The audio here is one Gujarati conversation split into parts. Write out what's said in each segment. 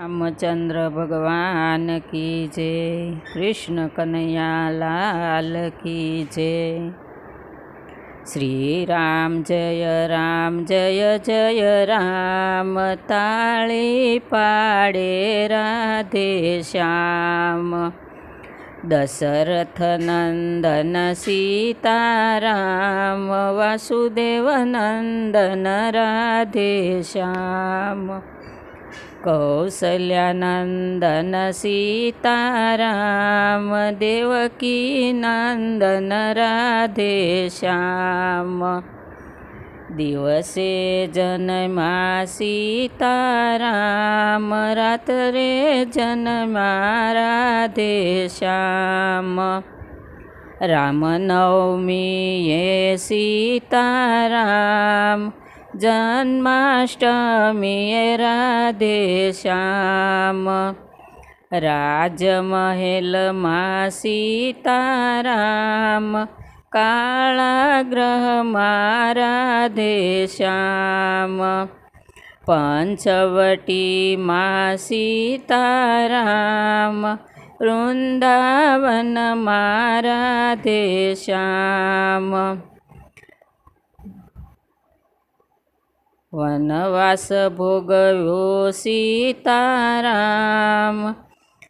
રામચંદ્ર ભગવાન કી જય. કૃષ્ણ કનૈયા લાલ કી જય. શ્રી રામ જય રામ, જય જય રામ. તાળી પાડે રાધે શ્યામ. દશરથ નંદન સીતારામ, વાસુદેવ નંદન રાધે શ્યામ. કૌસલ્યાનંદન સીતારામ દેવકી નંદન રાધે શ્યામ. દિવસે જન્મા સીતારામ, રાત્રે જન્મા રાધે શ્યામ. રામનવમીએ સીતારામ જન્માષ્ટમીએ રાધે શ્યામ. રાજમહેલમાં સીતારામ. કાળા ગ્રહમાં રાધે શ્યામ. પંચવટીમાં સીતારામ. વૃંદાવનમાં રાધે શ્યામ. વનવાસ ભોગવ્યો સીતારામ.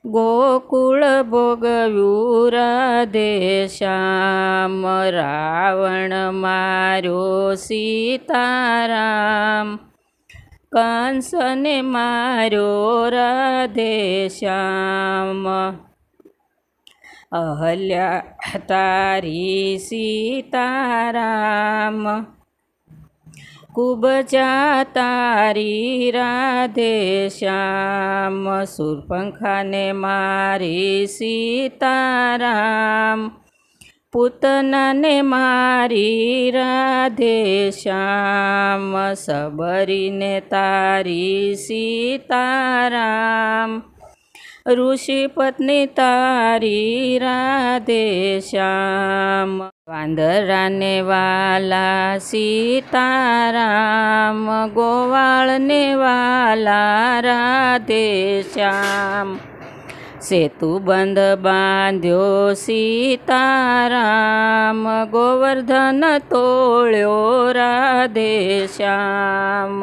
ગોકુળ ભોગવ્યું રાધે શ્યામ. રાવણ માર્યો સીતારામ. કંસને માર્યો રાધે શ્યામ. અહલ્યા તારી સીતારામ. કુબજા તારી રાધે શ્યામ, સુરપંખાને મારી સીતારામ, પૂતનાને મારી રાધે શ્યામ, સબરીને તારી સીતારામ ઋષિ પત્ની તારી રાધે શ્યામ. વાંદરાને વાલા સીતારામ ગોવાળને વાલા રાધે શ્યામ સેતુ બંધ બાંધ્યો સીતારામ ગોવર્ધન તોળ્યો રાધે શ્યામ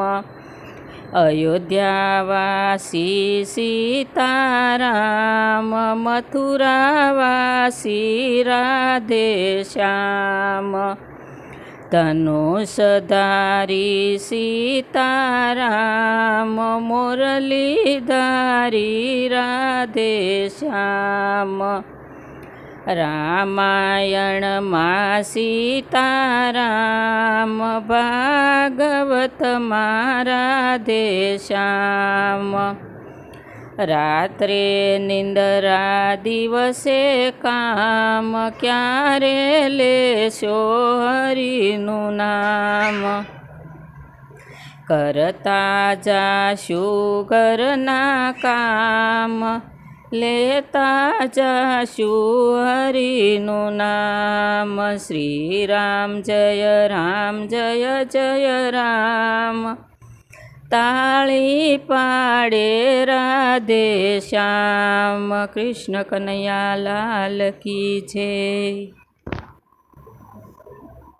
અયોધ્યાવાસી સીતારામ મથુરાવાસી રાધે શ્યામ. ધનુષધારી સીતારામ મુરલીધારી રાધે શ્યામ. રામાયણમાં સીતારામ, ભાગવત મારા દેશામ રાત્રે નિંદરા દિવસે કામ, ક્યારે લેશો હરિનું નામ? કરતા જાશું ઘરના કામ લેતા જાશું હરિનું નામ. શ્રી રામ જય રામ, જય જય રામ. તાળી પાડે રાધે શ્યામ. કૃષ્ણ કનૈયા લાલ કી જય.